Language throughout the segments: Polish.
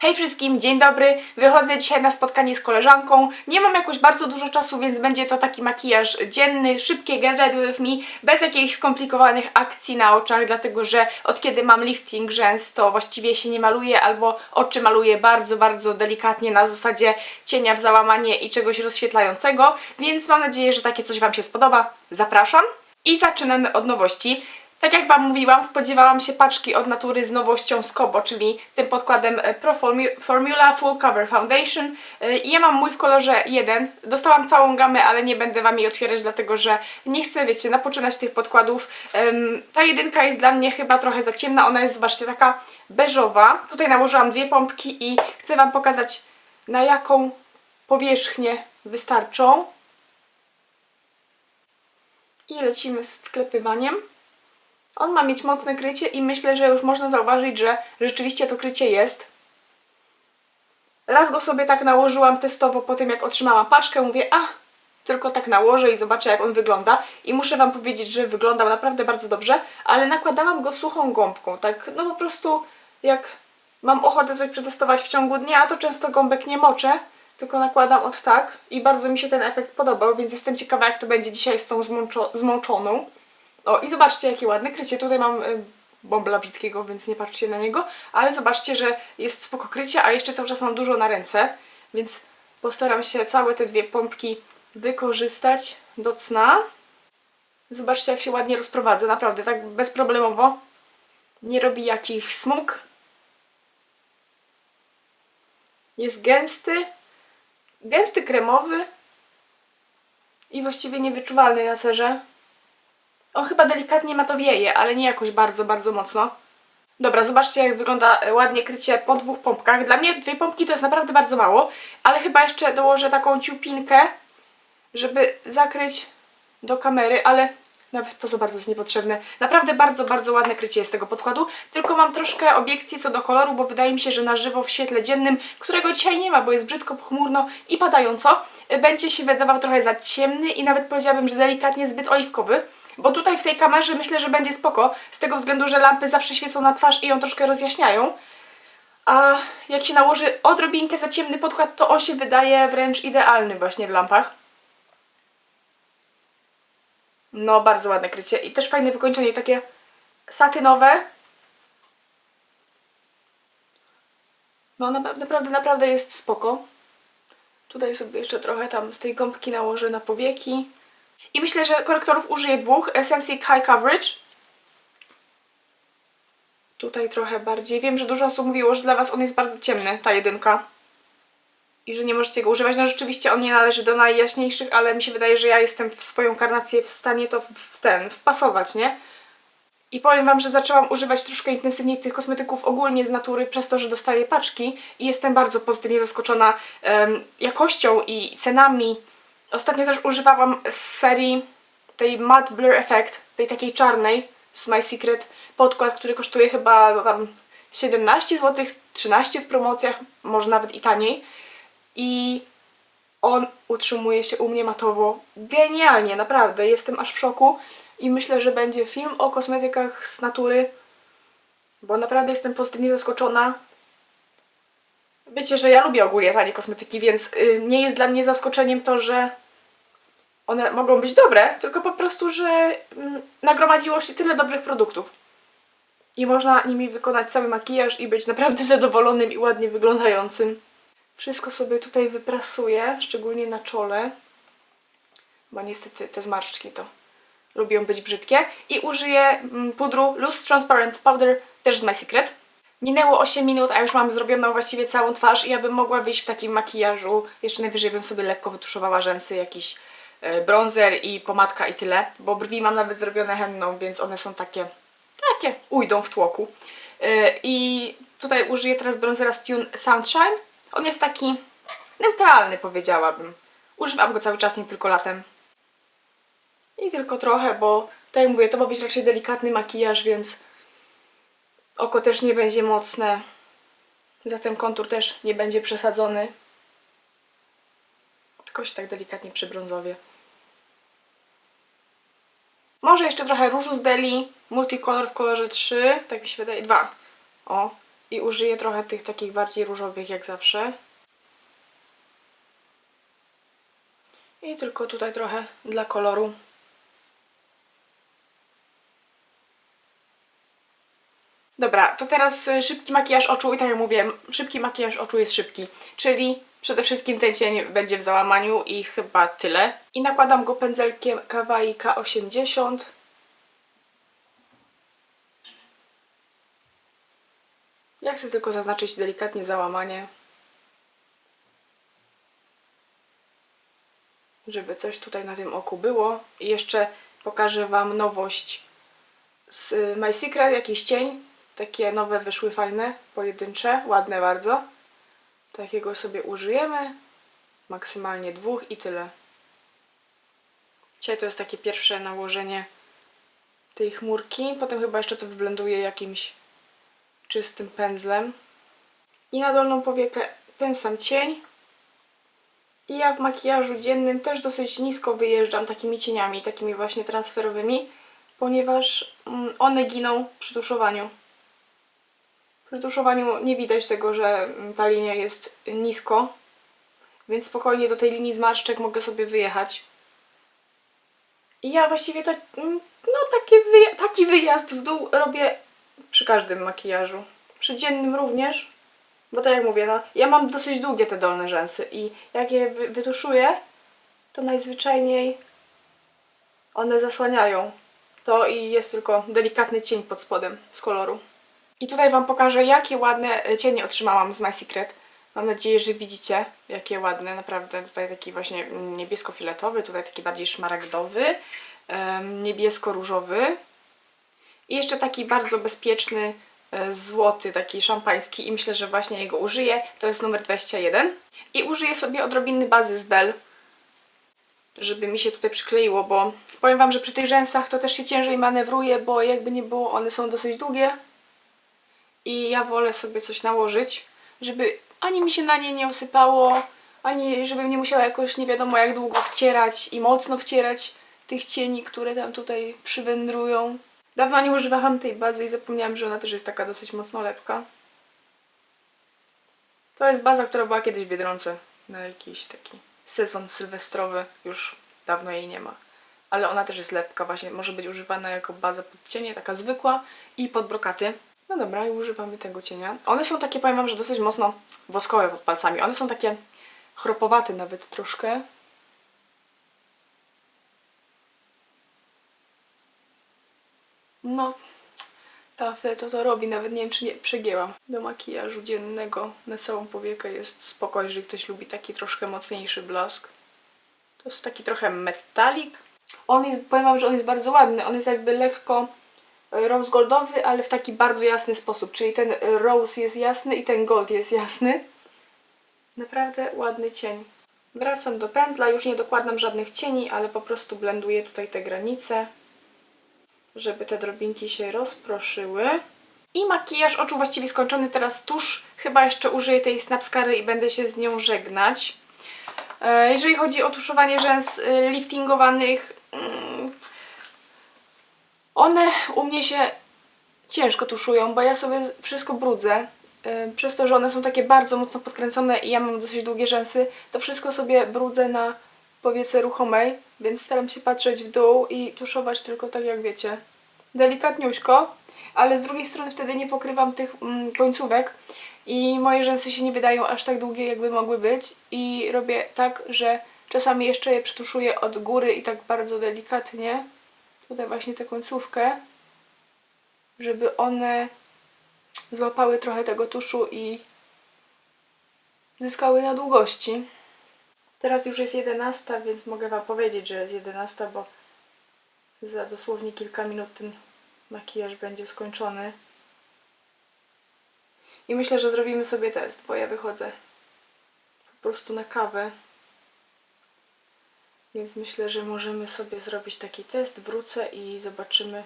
Hej wszystkim, dzień dobry. Wychodzę dzisiaj na spotkanie z koleżanką. Nie mam jakoś bardzo dużo czasu, więc będzie to taki makijaż dzienny, szybkie get ready with me, bez jakichś skomplikowanych akcji na oczach, dlatego że od kiedy mam lifting rzęs, to właściwie się nie maluję, albo oczy maluję bardzo, bardzo delikatnie na zasadzie cienia w załamanie i czegoś rozświetlającego, więc mam nadzieję, że takie coś Wam się spodoba. Zapraszam. I zaczynamy od nowości. Tak jak Wam mówiłam, spodziewałam się paczki od natury z nowością z Kobo, czyli tym podkładem e, Pro Formu- Formula Full Cover Foundation. E, ja mam mój w kolorze 1. Dostałam całą gamę, ale nie będę Wam jej otwierać, dlatego że nie chcę, wiecie, napoczynać tych podkładów. Ta jedynka jest dla mnie chyba trochę za ciemna, ona jest, zobaczcie, taka beżowa. Tutaj nałożyłam dwie pompki i chcę Wam pokazać, na jaką powierzchnię wystarczą. I lecimy z wklepywaniem. On ma mieć mocne krycie i myślę, że już można zauważyć, że rzeczywiście to krycie jest. Raz go sobie tak nałożyłam testowo po tym, jak otrzymałam paczkę. Mówię, a, tylko tak nałożę i zobaczę, jak on wygląda. I muszę Wam powiedzieć, że wyglądał naprawdę bardzo dobrze, ale nakładałam go suchą gąbką. Tak, no po prostu jak mam ochotę coś przetestować w ciągu dnia, to często gąbek nie moczę, tylko nakładam od tak i bardzo mi się ten efekt podobał, więc jestem ciekawa, jak to będzie dzisiaj z tą zmączo- zmączoną. O, i zobaczcie, jakie ładne krycie. Tutaj mam y, bąbla brzydkiego, więc nie patrzcie na niego. Ale zobaczcie, że jest spoko krycie, a jeszcze cały czas mam dużo na ręce. Więc postaram się całe te dwie pompki wykorzystać do cna. Zobaczcie, jak się ładnie rozprowadza. Naprawdę, tak bezproblemowo. Nie robi jakichś smug. Jest gęsty. Gęsty kremowy. I właściwie niewyczuwalny na cerze. On chyba delikatnie matowieje, ale nie jakoś bardzo, bardzo mocno. Dobra, zobaczcie jak wygląda e, ładnie krycie po dwóch pompkach. Dla mnie dwie pompki to jest naprawdę bardzo mało, ale chyba jeszcze dołożę taką ciupinkę, żeby zakryć do kamery, ale nawet to za bardzo jest niepotrzebne. Naprawdę bardzo, bardzo ładne krycie jest tego podkładu, tylko mam troszkę obiekcji co do koloru, bo wydaje mi się, że na żywo w świetle dziennym, którego dzisiaj nie ma, bo jest brzydko, pochmurno i padająco, y, będzie się wydawał trochę za ciemny i nawet powiedziałabym, że delikatnie zbyt oliwkowy. Bo tutaj w tej kamerze myślę, że będzie spoko, z tego względu, że lampy zawsze świecą na twarz i ją troszkę rozjaśniają. A jak się nałoży odrobinkę za ciemny podkład, to on się wydaje wręcz idealny właśnie w lampach. No, bardzo ładne krycie. I też fajne wykończenie, takie satynowe. No, na, naprawdę, naprawdę jest spoko. Tutaj sobie jeszcze trochę tam z tej gąbki nałożę na powieki. I myślę, że korektorów użyję dwóch. Sensic High Coverage. Tutaj trochę bardziej. Wiem, że dużo osób mówiło, że dla Was on jest bardzo ciemny, ta jedynka. I że nie możecie go używać. No rzeczywiście on nie należy do najjaśniejszych, ale mi się wydaje, że ja jestem w swoją karnację w stanie to w ten, wpasować, nie? I powiem Wam, że zaczęłam używać troszkę intensywniej tych kosmetyków ogólnie z natury przez to, że dostaję paczki i jestem bardzo pozytywnie zaskoczona em, jakością i cenami. Ostatnio też używałam z serii tej Matte Blur Effect, tej takiej czarnej z My Secret podkład, który kosztuje chyba no, tam 17 zł, 13 w promocjach, może nawet i taniej. I on utrzymuje się u mnie matowo genialnie, naprawdę. Jestem aż w szoku i myślę, że będzie film o kosmetykach z natury, bo naprawdę jestem pozytywnie zaskoczona. Wiecie, że ja lubię ogólnie tanie kosmetyki, więc y, nie jest dla mnie zaskoczeniem to, że one mogą być dobre, tylko po prostu, że mm, nagromadziło się tyle dobrych produktów. I można nimi wykonać cały makijaż i być naprawdę zadowolonym i ładnie wyglądającym. Wszystko sobie tutaj wyprasuję, szczególnie na czole, bo niestety te zmarszczki to lubią być brzydkie. I użyję mm, pudru Loose Transparent Powder, też z My Secret. Minęło 8 minut, a już mam zrobioną właściwie całą twarz i ja bym mogła wyjść w takim makijażu. Jeszcze najwyżej bym sobie lekko wytuszowała rzęsy, jakiś e, bronzer i pomadka i tyle, bo brwi mam nawet zrobione henną, więc one są takie, takie, ujdą w tłoku. E, I tutaj użyję teraz bronzera z Tune Sunshine. On jest taki neutralny, powiedziałabym. Używam go cały czas, nie tylko latem. I tylko trochę, bo jak mówię, to ma być raczej delikatny makijaż, więc oko też nie będzie mocne. Zatem kontur też nie będzie przesadzony. Tylko się tak delikatnie przybrązowie. Może jeszcze trochę różu z Deli. Multicolor w kolorze 3, tak mi się wydaje. 2. O. I użyję trochę tych takich bardziej różowych jak zawsze. I tylko tutaj trochę dla koloru. Dobra, to teraz y, szybki makijaż oczu i tak jak mówiłem, szybki makijaż oczu jest szybki, czyli przede wszystkim ten cień będzie w załamaniu i chyba tyle. I nakładam go pędzelkiem Kawaii K80. Ja chcę tylko zaznaczyć delikatnie załamanie. Żeby coś tutaj na tym oku było. I jeszcze pokażę Wam nowość z y, My Secret, jakiś cień. Takie nowe wyszły fajne, pojedyncze, ładne bardzo. Takiego sobie użyjemy. Maksymalnie dwóch i tyle. Dzisiaj to jest takie pierwsze nałożenie tej chmurki. Potem chyba jeszcze to wyblenduję jakimś czystym pędzlem. I na dolną powiekę ten sam cień. I ja w makijażu dziennym też dosyć nisko wyjeżdżam takimi cieniami, takimi właśnie transferowymi, ponieważ mm, one giną przy tuszowaniu. Przy tuszowaniu nie widać tego, że mm, ta linia jest nisko, więc spokojnie do tej linii zmarszczek mogę sobie wyjechać. I ja właściwie to, mm, no taki, wyja- taki wyjazd w dół robię przy każdym makijażu. Przy dziennym również, bo tak jak mówię, no, ja mam dosyć długie te dolne rzęsy i jak je wy- wytuszuję, to najzwyczajniej one zasłaniają to i jest tylko delikatny cień pod spodem z koloru. I tutaj Wam pokażę, jakie ładne e, cienie otrzymałam z My Secret. Mam nadzieję, że widzicie, jakie ładne, naprawdę tutaj taki właśnie mm, niebiesko-filetowy, tutaj taki bardziej szmaragdowy, niebiesko-różowy i jeszcze taki bardzo bezpieczny, e, złoty, taki szampański i myślę, że właśnie jego użyję. To jest numer 21. I użyję sobie odrobiny bazy z Bell, żeby mi się tutaj przykleiło, bo powiem Wam, że przy tych rzęsach to też się ciężej manewruje, bo jakby nie było, one są dosyć długie i ja wolę sobie coś nałożyć, żeby ani mi się na nie nie osypało, ani żebym nie musiała jakoś nie wiadomo jak długo wcierać i mocno wcierać tych cieni, które tam tutaj przywędrują. Dawno nie używałam tej bazy i zapomniałam, że ona też jest taka dosyć mocno lepka. To jest baza, która była kiedyś w Biedronce na jakiś taki sezon sylwestrowy. Już dawno jej nie ma. Ale ona też jest lepka, właśnie może być używana jako baza pod cienie, taka zwykła i pod brokaty. No dobra, i używamy tego cienia. One są takie, powiem Wam, że dosyć mocno woskowe pod palcami. One są takie chropowate nawet troszkę. No, ta to to robi, nawet nie wiem czy nie przegięłam. Do makijażu dziennego na całą powiekę jest spoko, jeżeli ktoś lubi taki troszkę mocniejszy blask. To jest taki trochę metalik. On jest, powiem wam, że on jest bardzo ładny. On jest jakby lekko rose goldowy, ale w taki bardzo jasny sposób. Czyli ten rose jest jasny i ten gold jest jasny. Naprawdę ładny cień. Wracam do pędzla, już nie dokładam żadnych cieni, ale po prostu blenduję tutaj te granice żeby te drobinki się rozproszyły. I makijaż oczu właściwie skończony, teraz tusz. Chyba jeszcze użyję tej snapskary i będę się z nią żegnać. E, Jeżeli chodzi o tuszowanie rzęs y, liftingowanych, mm, one u mnie się ciężko tuszują, bo ja sobie wszystko brudzę. Y, Przez to, że one są takie bardzo mocno podkręcone i ja mam dosyć długie rzęsy, to wszystko sobie brudzę na powiece ruchomej, więc staram się patrzeć w dół i tuszować tylko tak jak wiecie, delikatniuśko, ale z drugiej strony wtedy nie pokrywam tych mm, końcówek i moje rzęsy się nie wydają aż tak długie jakby mogły być i robię tak, że czasami jeszcze je przytuszuję od góry i tak bardzo delikatnie, tutaj właśnie tę końcówkę, żeby one złapały trochę tego tuszu i zyskały na długości. Teraz już jest 11, więc mogę Wam powiedzieć, że jest 11, bo za dosłownie kilka minut ten makijaż będzie skończony. I myślę, że zrobimy sobie test, bo ja wychodzę po prostu na kawę. Więc myślę, że możemy sobie zrobić taki test. Wrócę i zobaczymy,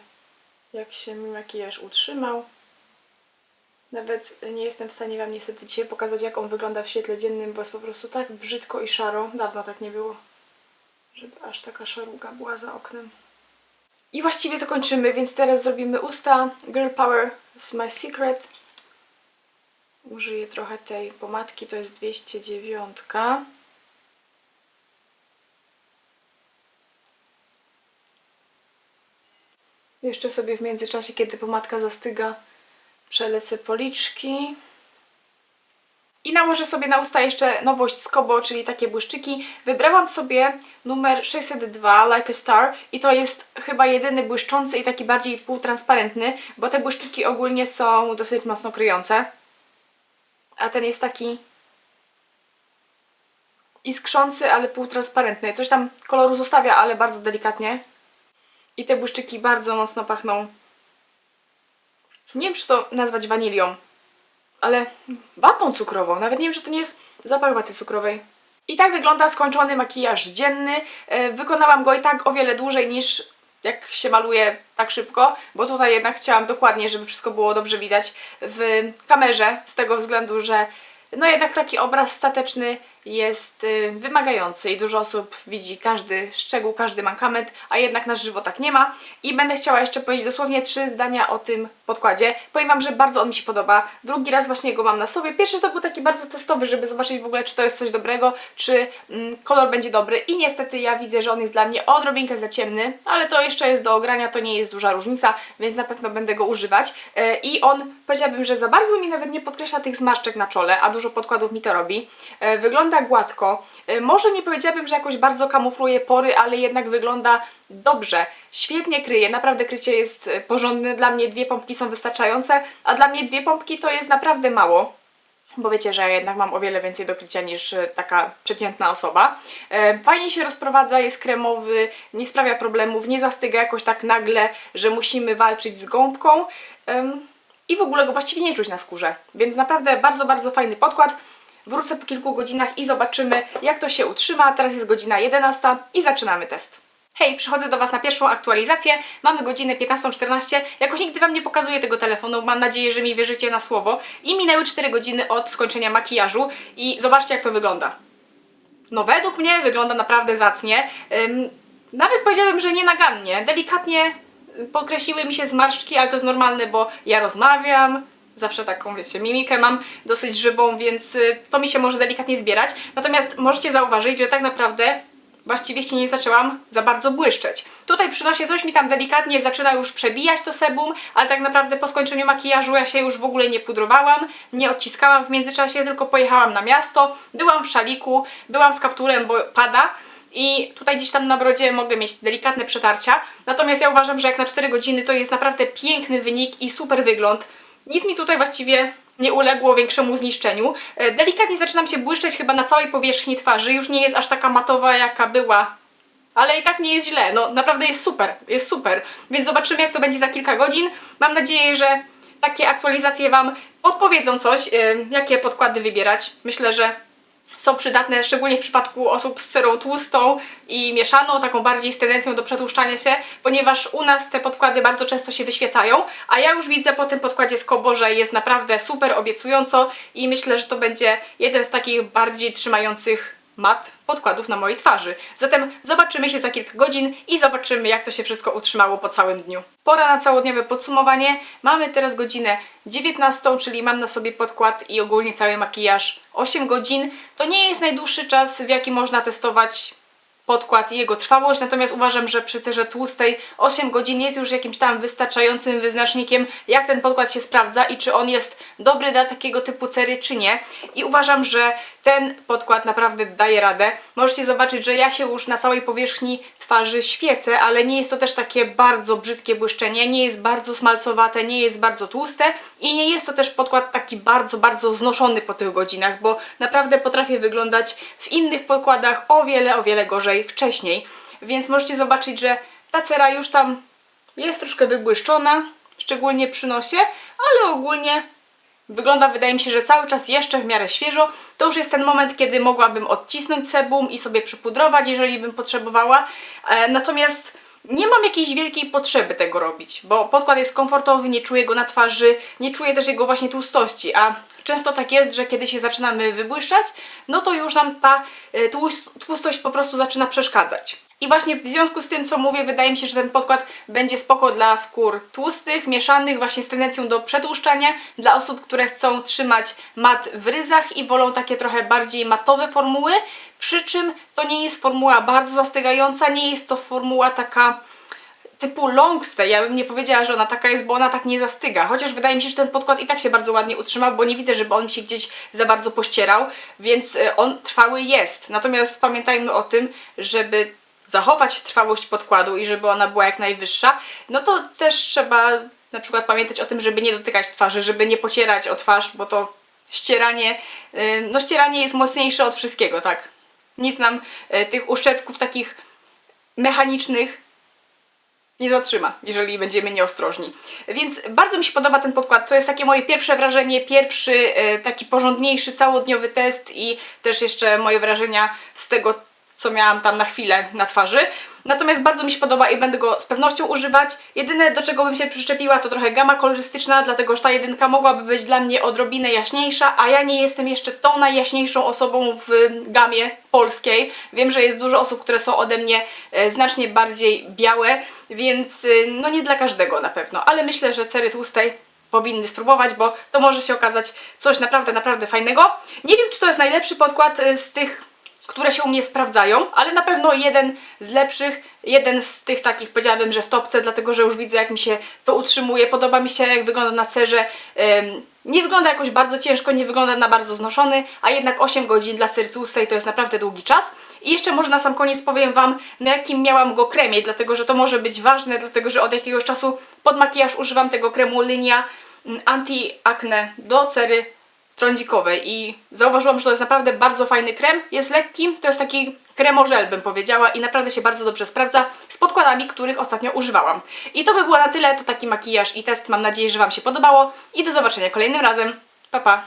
jak się mi makijaż utrzymał. Nawet nie jestem w stanie Wam niestety dzisiaj pokazać, jak on wygląda w świetle dziennym, bo jest po prostu tak brzydko i szaro. Dawno tak nie było, żeby aż taka szaruga była za oknem. I właściwie to kończymy, więc teraz zrobimy usta Girl Power z My Secret. Użyję trochę tej pomadki, to jest 209. Jeszcze sobie w międzyczasie, kiedy pomadka zastyga, przelecę policzki. I nałożę sobie na usta jeszcze nowość z Kobo, czyli takie błyszczyki. Wybrałam sobie numer 602 Like a Star i to jest chyba jedyny błyszczący i taki bardziej półtransparentny, bo te błyszczyki ogólnie są dosyć mocno kryjące. A ten jest taki iskrzący, ale półtransparentny. Coś tam koloru zostawia, ale bardzo delikatnie. I te błyszczyki bardzo mocno pachną. Nie wiem, czy to nazwać wanilią, ale watą cukrową. Nawet nie wiem, czy to nie jest zapach waty cukrowej. I tak wygląda skończony makijaż dzienny. E, Wykonałam go i tak o wiele dłużej niż jak się maluje tak szybko, bo tutaj jednak chciałam dokładnie, żeby wszystko było dobrze widać w kamerze, z tego względu, że no jednak taki obraz stateczny jest y, wymagający i dużo osób widzi każdy szczegół, każdy mankament, a jednak na żywo tak nie ma. I będę chciała jeszcze powiedzieć dosłownie trzy zdania o tym podkładzie. Powiem Wam, że bardzo on mi się podoba. Drugi raz właśnie go mam na sobie. Pierwszy to był taki bardzo testowy, żeby zobaczyć w ogóle, czy to jest coś dobrego, czy mm, kolor będzie dobry. I niestety ja widzę, że on jest dla mnie odrobinkę za ciemny, ale to jeszcze jest do ogrania, to nie jest duża różnica, więc na pewno będę go używać. E, I on, powiedziałabym, że za bardzo mi nawet nie podkreśla tych zmarszczek na czole, a dużo podkładów mi to robi. E, Wygląda gładko. E, Może nie powiedziałabym, że jakoś bardzo kamufluje pory, ale jednak wygląda dobrze. Świetnie kryje, naprawdę krycie jest e, porządne. Dla mnie dwie pompki są wystarczające, a dla mnie dwie pompki to jest naprawdę mało. Bo wiecie, że ja jednak mam o wiele więcej do krycia niż e, taka przeciętna osoba. Fajnie się rozprowadza, jest kremowy, nie sprawia problemów, nie zastyga jakoś tak nagle, że musimy walczyć z gąbką. I w ogóle go właściwie nie czuć na skórze. Więc naprawdę bardzo, bardzo fajny podkład. Wrócę po kilku godzinach i zobaczymy, jak to się utrzyma. Teraz jest godzina 11 i zaczynamy test. Hej, przychodzę do Was na pierwszą aktualizację. Mamy godzinę 15.14. Jakoś nigdy Wam nie pokazuję tego telefonu. Mam nadzieję, że mi wierzycie na słowo. I minęły 4 godziny od skończenia makijażu. I zobaczcie, jak to wygląda. No, według mnie wygląda naprawdę zacnie. Ym, nawet powiedziałabym, że nienagannie. Delikatnie podkreśliły mi się zmarszczki, ale to jest normalne, bo ja rozmawiam. Zawsze taką, wiecie, mimikę mam dosyć żywą, więc y, to mi się może delikatnie zbierać. Natomiast możecie zauważyć, że tak naprawdę właściwie się nie zaczęłam za bardzo błyszczeć. Tutaj przy nosie coś mi tam delikatnie zaczyna już przebijać to sebum, ale tak naprawdę po skończeniu makijażu ja się już w ogóle nie pudrowałam, nie odciskałam w międzyczasie, tylko pojechałam na miasto, byłam w szaliku, byłam z kapturem, bo pada i tutaj gdzieś tam na brodzie mogę mieć delikatne przetarcia. Natomiast ja uważam, że jak na 4 godziny to jest naprawdę piękny wynik i super wygląd. Nic mi tutaj właściwie nie uległo większemu zniszczeniu. E, Delikatnie zaczynam się błyszczeć chyba na całej powierzchni twarzy. Już nie jest aż taka matowa, jaka była. Ale i tak nie jest źle. No naprawdę jest super. Jest super. Więc zobaczymy, jak to będzie za kilka godzin. Mam nadzieję, że takie aktualizacje Wam podpowiedzą coś, e, jakie podkłady wybierać. Myślę, że są przydatne, szczególnie w przypadku osób z cerą tłustą i mieszaną, taką bardziej z tendencją do przetłuszczania się, ponieważ u nas te podkłady bardzo często się wyświecają, a ja już widzę po tym podkładzie z Kobo, że jest naprawdę super obiecująco i myślę, że to będzie jeden z takich bardziej trzymających mat podkładów na mojej twarzy. Zatem zobaczymy się za kilka godzin i zobaczymy, jak to się wszystko utrzymało po całym dniu. Pora na całodniowe podsumowanie. Mamy teraz godzinę 19, czyli mam na sobie podkład i ogólnie cały makijaż 8 godzin. To nie jest najdłuższy czas, w jaki można testować podkład i jego trwałość, natomiast uważam, że przy cerze tłustej 8 godzin jest już jakimś tam wystarczającym wyznacznikiem, jak ten podkład się sprawdza i czy on jest dobry dla takiego typu cery, czy nie. I uważam, że ten podkład naprawdę daje radę. Możecie zobaczyć, że ja się już na całej powierzchni twarzy świecę, ale nie jest to też takie bardzo brzydkie błyszczenie, nie jest bardzo smalcowate, nie jest bardzo tłuste i nie jest to też podkład taki bardzo, bardzo znoszony po tych godzinach, bo naprawdę potrafię wyglądać w innych podkładach o wiele, o wiele gorzej wcześniej. Więc możecie zobaczyć, że ta cera już tam jest troszkę wybłyszczona, szczególnie przy nosie, ale ogólnie Wygląda, wydaje mi się, że cały czas jeszcze w miarę świeżo. To już jest ten moment, kiedy mogłabym odcisnąć sebum i sobie przypudrować, jeżeli bym potrzebowała. E, natomiast nie mam jakiejś wielkiej potrzeby tego robić, bo podkład jest komfortowy, nie czuję go na twarzy, nie czuję też jego właśnie tłustości, a często tak jest, że kiedy się zaczynamy wybłyszczać, no to już nam ta e, tłus- tłustość po prostu zaczyna przeszkadzać. I właśnie w związku z tym, co mówię, wydaje mi się, że ten podkład będzie spoko dla skór tłustych, mieszanych, właśnie z tendencją do przetłuszczania, dla osób, które chcą trzymać mat w ryzach i wolą takie trochę bardziej matowe formuły. Przy czym to nie jest formuła bardzo zastygająca, nie jest to formuła taka typu long stay. Ja bym nie powiedziała, że ona taka jest, bo ona tak nie zastyga. Chociaż wydaje mi się, że ten podkład i tak się bardzo ładnie utrzymał, bo nie widzę, żeby on się gdzieś za bardzo pościerał, więc y, on trwały jest. Natomiast pamiętajmy o tym, żeby zachować trwałość podkładu i żeby ona była jak najwyższa, no to też trzeba na przykład pamiętać o tym, żeby nie dotykać twarzy, żeby nie pocierać o twarz, bo to ścieranie, y, no ścieranie jest mocniejsze od wszystkiego, tak? Nic nam y, tych uszczerbków takich mechanicznych nie zatrzyma, jeżeli będziemy nieostrożni. Więc bardzo mi się podoba ten podkład. To jest takie moje pierwsze wrażenie, pierwszy e, taki porządniejszy, całodniowy test i też jeszcze moje wrażenia z tego, co miałam tam na chwilę na twarzy. Natomiast bardzo mi się podoba i będę go z pewnością używać. Jedyne do czego bym się przyczepiła to trochę gama kolorystyczna, dlatego że ta jedynka mogłaby być dla mnie odrobinę jaśniejsza, a ja nie jestem jeszcze tą najjaśniejszą osobą w gamie polskiej. Wiem, że jest dużo osób, które są ode mnie e, znacznie bardziej białe, więc y, no nie dla każdego na pewno, ale myślę, że cery tłustej powinny spróbować, bo to może się okazać coś naprawdę, naprawdę fajnego. Nie wiem, czy to jest najlepszy podkład y, z tych które się u mnie sprawdzają, ale na pewno jeden z lepszych, jeden z tych takich powiedziałabym, że w topce, dlatego że już widzę jak mi się to utrzymuje, podoba mi się jak wygląda na cerze, nie wygląda jakoś bardzo ciężko, nie wygląda na bardzo znoszony, a jednak 8 godzin dla cery tłustej to jest naprawdę długi czas. I jeszcze może na sam koniec powiem Wam, na jakim miałam go kremie, dlatego że to może być ważne, dlatego że od jakiegoś czasu pod makijaż używam tego kremu Linia mm, Anti-Acne do cery trądzikowej i zauważyłam, że to jest naprawdę bardzo fajny krem. Jest lekki, to jest taki kremożel bym powiedziała i naprawdę się bardzo dobrze sprawdza z podkładami, których ostatnio używałam. I to by było na tyle, to taki makijaż i test. Mam nadzieję, że Wam się podobało i do zobaczenia kolejnym razem. Pa, pa!